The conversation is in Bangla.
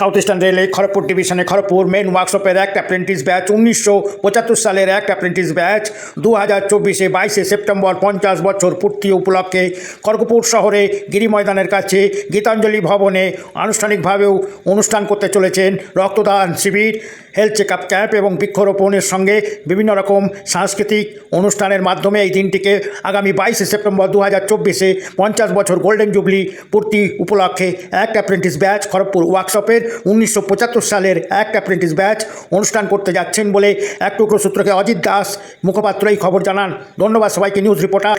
সাউথ ইস্টার্ন রেলে খড়গপুর ডিভিশনে খড়গপুর মেন ওয়ার্কশপের এক অ্যাপ্রেন্টিস ব্যাচ, উনিশশো পঁচাত্তর সালের এক অ্যাপ্রেন্টিস ব্যাচ দু হাজার চব্বিশে বাইশে সেপ্টেম্বর পঞ্চাশ বছর পূর্তি উপলক্ষে খড়গপুর শহরে গিরি ময়দানের কাছে গীতাঞ্জলি ভবনে আনুষ্ঠানিকভাবেও অনুষ্ঠান করতে চলেছেন রক্তদান শিবির হেলথ চেক আপ ক্যাম্প এবং বৃক্ষরোপণের সঙ্গে বিভিন্ন রকম সাংস্কৃতিক অনুষ্ঠানের মাধ্যমে এই দিনটিকে আগামী বাইশে সেপ্টেম্বর দু হাজার চব্বিশে পঞ্চাশ বছর গোল্ডেন জুবলি পূর্তি উপলক্ষে এক অ্যাপ্রেন্টিস ব্যাচ খড়গপুর ওয়ার্কশপের উনিশশো পঁচাত্তর সালের এক অ্যাপ্রেন্টিস ব্যাচ অনুষ্ঠান করতে যাচ্ছেন বলে এক টুকরো সূত্রকে অজিত দাস মুখপাত্র এই খবর জানান। ধন্যবাদ সবাইকে নিউজ রিপোর্টার